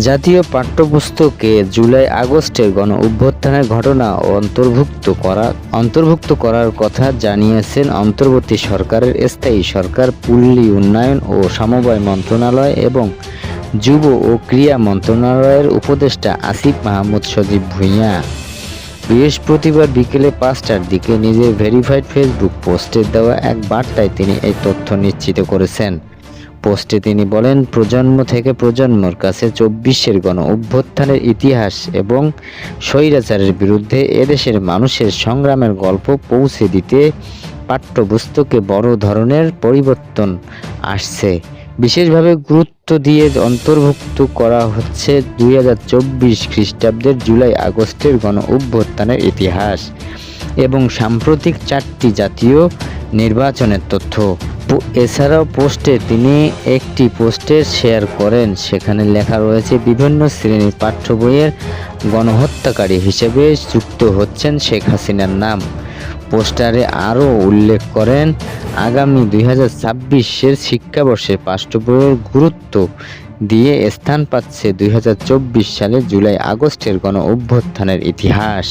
জাতীয় পাঠ্যপুস্তকে জুলাই আগস্টের গণ অভ্যুত্থানের ঘটনা অন্তর্ভুক্ত করা অন্তর্ভুক্ত করার কথা জানিয়েছেন অন্তর্বর্তী সরকারের স্থায়ী সরকার, পল্লী উন্নয়ন ও সমবায় মন্ত্রণালয় এবং যুব ও ক্রীড়া মন্ত্রণালয়ের উপদেষ্টা আসিফ মাহমুদ সজীব ভূঁইয়া। বৃহস্পতিবার বিকেলে পাঁচটার দিকে নিজের ভেরিফাইড ফেসবুক পোস্টে দেওয়া এক বার্তায় তিনি এই তথ্য নিশ্চিত করেছেন। পোস্টে তিনি বলেন, প্রজন্ম থেকে প্রজন্মর কাছে চব্বিশের গণ অভ্যুত্থানের ইতিহাস এবং স্বৈরাচারের বিরুদ্ধে এদেশের মানুষের সংগ্রামের গল্প পৌঁছে দিতে পাঠ্যপুস্তকে বড় ধরনের পরিবর্তন আসছে। বিশেষভাবে গুরুত্ব দিয়ে অন্তর্ভুক্ত করা হচ্ছে দুই হাজার চব্বিশ খ্রিস্টাব্দের জুলাই আগস্টের গণ অভ্যুত্থানের ইতিহাস এবং সাম্প্রতিক চারটি জাতীয় নির্বাচনের তথ্য। এছাড়াও পোস্টে তিনি একটি পোস্টে শেয়ার করেন। সেখানে লেখা রয়েছে, বিভিন্ন শ্রেণির পাঠ্য বইয়ের গণহত্যাকারী হিসেবে যুক্ত হচ্ছেন শেখ হাসিনার নাম। পোস্টারে আরও উল্লেখ করেন, আগামী দুই হাজার ছাব্বিশের শিক্ষাবর্ষে পাঠ্য বইয়ের গুরুত্ব দিয়ে স্থান পাচ্ছে দুই হাজার চব্বিশ সালে জুলাই আগস্টের গণ অভ্যুত্থানের ইতিহাস।